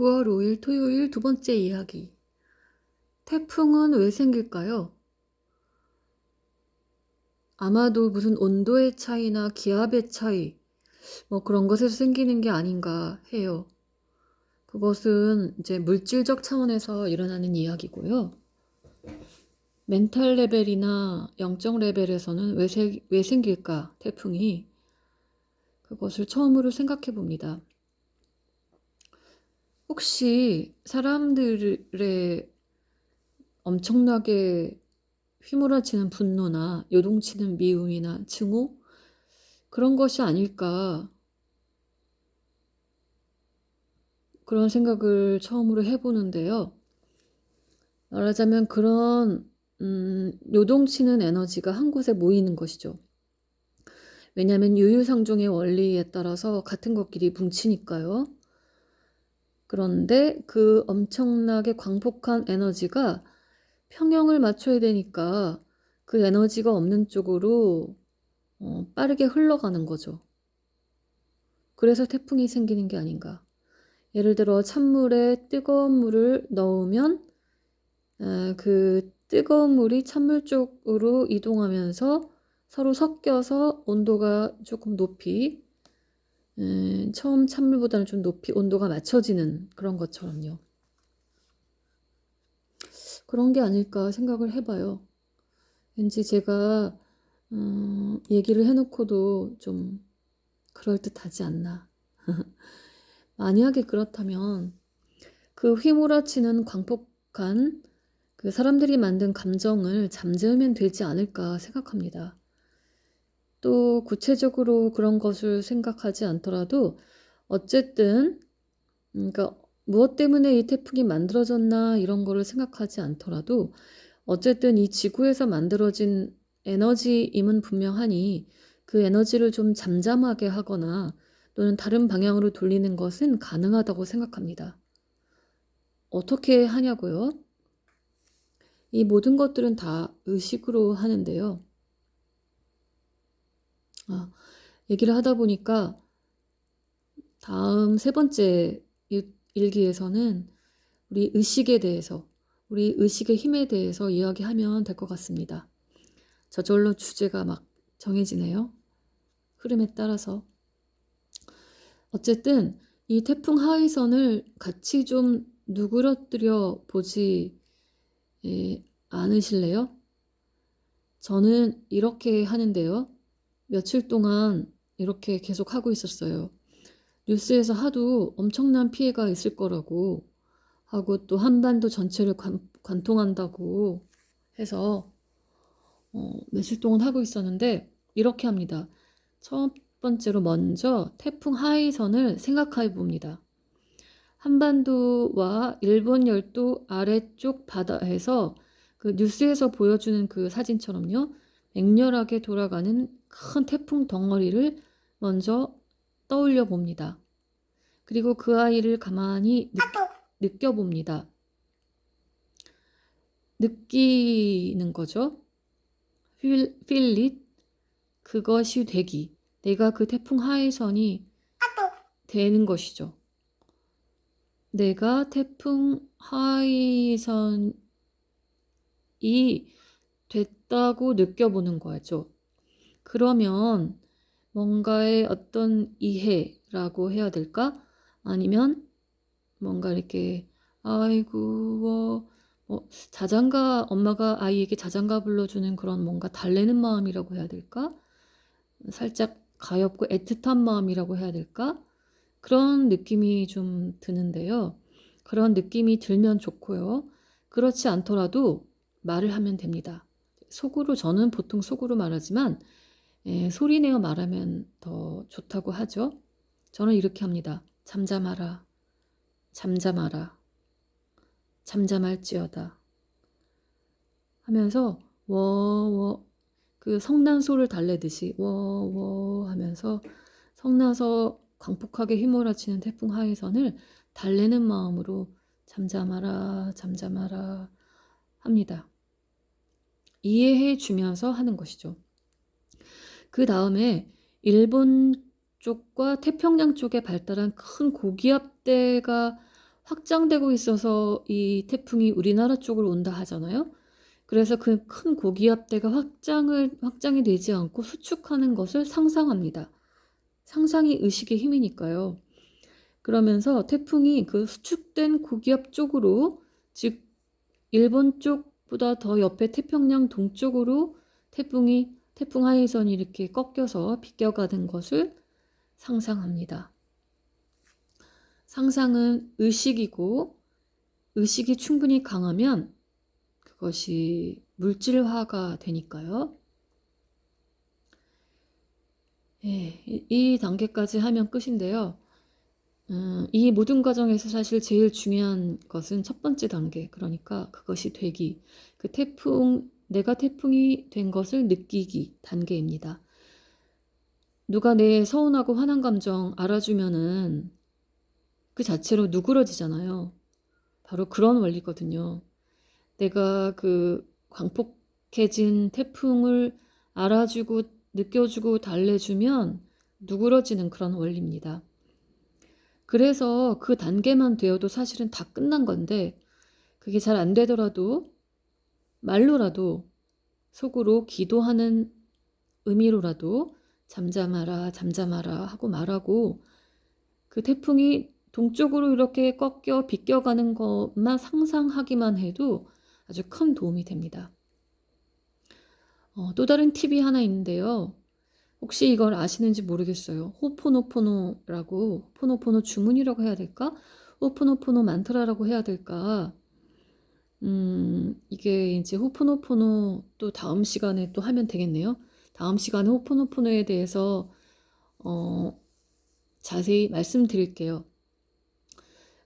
9월 5일 토요일 두 번째 이야기. 태풍은 왜 생길까요? 아마도 무슨 온도의 차이나 기압의 차이, 뭐 그런 것에서 생기는 게 아닌가 해요. 그것은 이제 물질적 차원에서 일어나는 이야기고요. 멘탈 레벨이나 영적 레벨에서는 왜, 세- 왜 생길까, 태풍이? 그것을 처음으로 생각해 봅니다. 혹시 사람들의 엄청나게 휘몰아치는 분노나 요동치는 미움이나 증오? 그런 것이 아닐까. 그런 생각을 처음으로 해보는데요. 말하자면 그런, 음, 요동치는 에너지가 한 곳에 모이는 것이죠. 왜냐하면 유유상종의 원리에 따라서 같은 것끼리 뭉치니까요. 그런데 그 엄청나게 광폭한 에너지가 평형을 맞춰야 되니까 그 에너지가 없는 쪽으로 어, 빠르게 흘러가는 거죠. 그래서 태풍이 생기는 게 아닌가. 예를 들어 찬물에 뜨거운 물을 넣으면 에, 그 뜨거운 물이 찬물 쪽으로 이동하면서 서로 섞여서 온도가 조금 높이 음, 처음 찬물보다는 좀 높이 온도가 맞춰지는 그런 것처럼요. 그런 게 아닐까 생각을 해봐요. 왠지 제가 음, 얘기를 해놓고도 좀 그럴듯하지 않나. 만약에 그렇다면 그 휘몰아치는 광폭한 그 사람들이 만든 감정을 잠재우면 되지 않을까 생각합니다. 또 구체적으로 그런 것을 생각하지 않더라도 어쨌든 음, 그러니까 무엇 때문에 이 태풍이 만들어졌나 이런 거를 생각하지 않더라도 어쨌든 이 지구에서 만들어진 에너지임은 분명하니 그 에너지를 좀 잠잠하게 하거나 또는 다른 방향으로 돌리는 것은 가능하다고 생각합니다. 어떻게 하냐고요? 이 모든 것들은 다 의식으로 하는데요. 아, 얘기를 하다 보니까 다음 세 번째 일- 일기에서는 우리 의식에 대해서, 우리 의식의 힘에 대해서 이야기하면 될 것 같습니다. 저절로 주제가 막 정해지네요. 흐름에 따라서. 어쨌든 이 태풍 하위선을 같이 좀 누그러뜨려 보지 예, 않으실래요? 저는 이렇게 하는데요. 며칠 동안 이렇게 계속 하고 있었어요. 뉴스에서 하도 엄청난 피해가 있을 거라고 하고 또 한반도 전체를 관, 관통한다고 해서 어, 며칠 동안 하고 있었는데 이렇게 합니다. 첫 번째로 먼저 태풍 하위선을 생각해 봅니다. 한반도와 일본 열도 아래쪽 바다에서 그 뉴스에서 보여주는 그 사진처럼요. 맹렬하게 돌아가는 큰 태풍 덩어리를 먼저 떠올려 봅니다. 그리고 그 아이를 가만히 느, 껴 봅니다. 느끼는 거죠. feel, feel it. 그것이 되기. 내가 그 태풍 하위선이 되는 것이죠. 내가 태풍 하위선이 됐다고 느껴보는 거죠. 그러면 뭔가의 어떤 이해라고 해야 될까? 아니면 뭔가 이렇게 아이고 뭐, 뭐 자장가 엄마가 아이에게 자장가 불러주는 그런 뭔가 달래는 마음이라고 해야 될까? 살짝 가엾고 애틋한 마음이라고 해야 될까? 그런 느낌이 좀 드는데요. 그런 느낌이 들면 좋고요. 그렇지 않더라도 말을 하면 됩니다. 속으로 저는 보통 속으로 말하지만 예, 소리 내어 말하면 더 좋다고 하죠. 저는 이렇게 합니다. 잠잠하라. 잠잠하라. 잠잠할지어다. 하면서 워워 그 성난소를 달래듯이 워워 하면서 성나서 광폭하게 휘몰아치는 태풍 하위선을 달래는 마음으로 잠잠하라 잠잠하라 합니다. 이해해 주면서 하는 것이죠. 그 다음에 일본 쪽과 태평양 쪽에 발달한 큰 고기압대가 확장되고 있어서 이 태풍이 우리나라 쪽으로 온다 하잖아요. 그래서 그 큰 고기압대가 확장을 확장이 되지 않고 수축하는 것을 상상합니다. 상상이 의식의 힘이니까요. 그러면서 태풍이 그 수축된 고기압 쪽으로 즉 일본 쪽 보다 더 옆에 태평양 동쪽으로 태풍이 태풍 하이선이 이렇게 꺾여서 비껴가는 것을 상상합니다. 상상은 의식이고 의식이 충분히 강하면 그것이 물질화가 되니까요. 예, 이- 이 단계까지 하면 끝인데요. 음, 이 모든 과정에서 사실 제일 중요한 것은 첫 번째 단계, 그러니까 그것이 되기, 그 태풍, 내가 태풍이 된 것을 느끼기 단계입니다. 누가 내 서운하고 화난 감정 알아주면은 그 자체로 누그러지잖아요. 바로 그런 원리거든요. 내가 그 광폭해진 태풍을 알아주고 느껴주고 달래주면 누그러지는 그런 원리입니다. 그래서 그 단계만 되어도 사실은 다 끝난 건데 그게 잘 안 되더라도 말로라도 속으로 기도하는 의미로라도 잠잠하라 잠잠하라 하고 말하고 그 태풍이 동쪽으로 이렇게 꺾여 비껴가는 것만 상상하기만 해도 아주 큰 도움이 됩니다. 어, 또 다른 팁이 하나 있는데요. 혹시 이걸 아시는지 모르겠어요. 호포노포노라고, 호포노포노 주문이라고 해야 될까? 호포노포노 만트라라고 해야 될까? 음, 이게 이제 호포노포노 또 다음 시간에 또 하면 되겠네요. 다음 시간에 호포노포노에 대해서 어, 자세히 말씀드릴게요.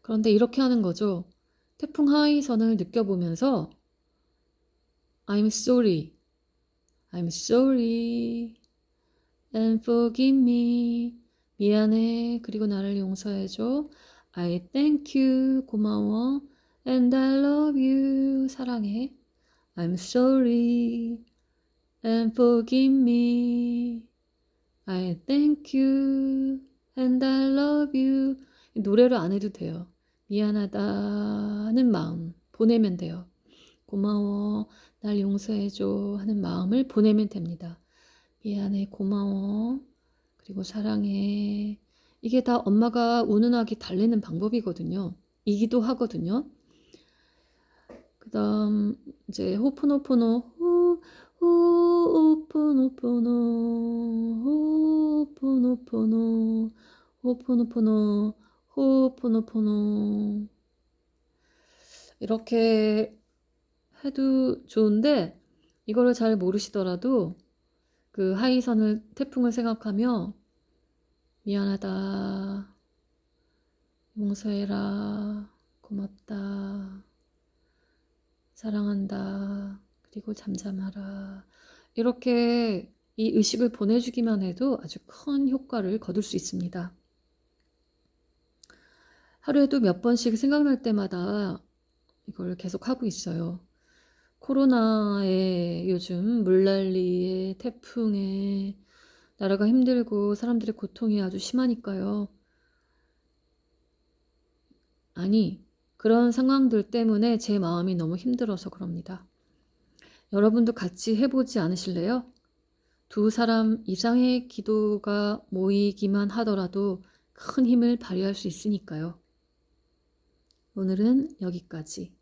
그런데 이렇게 하는 거죠. 태풍 하이선을 느껴보면서 I'm sorry. I'm sorry. And forgive me. 미안해. 그리고 나를 용서해줘. I thank you. 고마워. And I love you. 사랑해. I'm sorry. And forgive me. I thank you. And I love you. 노래를 안 해도 돼요. 미안하다는 마음 보내면 돼요. 고마워. 날 용서해줘 하는 마음을 보내면 됩니다. 미안해, 고마워. 그리고 사랑해. 이게 다 엄마가 운운하게 달래는 방법이거든요. 이기도 하거든요. 그 다음, 이제 호포노포노, 호, 호포노포노, 호포노포노, 호포노포노, 호포노포노. 이렇게 해도 좋은데, 이거를 잘 모르시더라도, 그 하이선을 태풍을 생각하며 미안하다. 용서해라. 고맙다. 사랑한다. 그리고 잠잠하라. 이렇게 이 의식을 보내주기만 해도 아주 큰 효과를 거둘 수 있습니다. 하루에도 몇 번씩 생각날 때마다 이걸 계속 하고 있어요. 코로나에 요즘 물난리에 태풍에 나라가 힘들고 사람들의 고통이 아주 심하니까요. 아니, 그런 상황들 때문에 제 마음이 너무 힘들어서 그럽니다. 여러분도 같이 해보지 않으실래요? 두 사람 이상의 기도가 모이기만 하더라도 큰 힘을 발휘할 수 있으니까요. 오늘은 여기까지.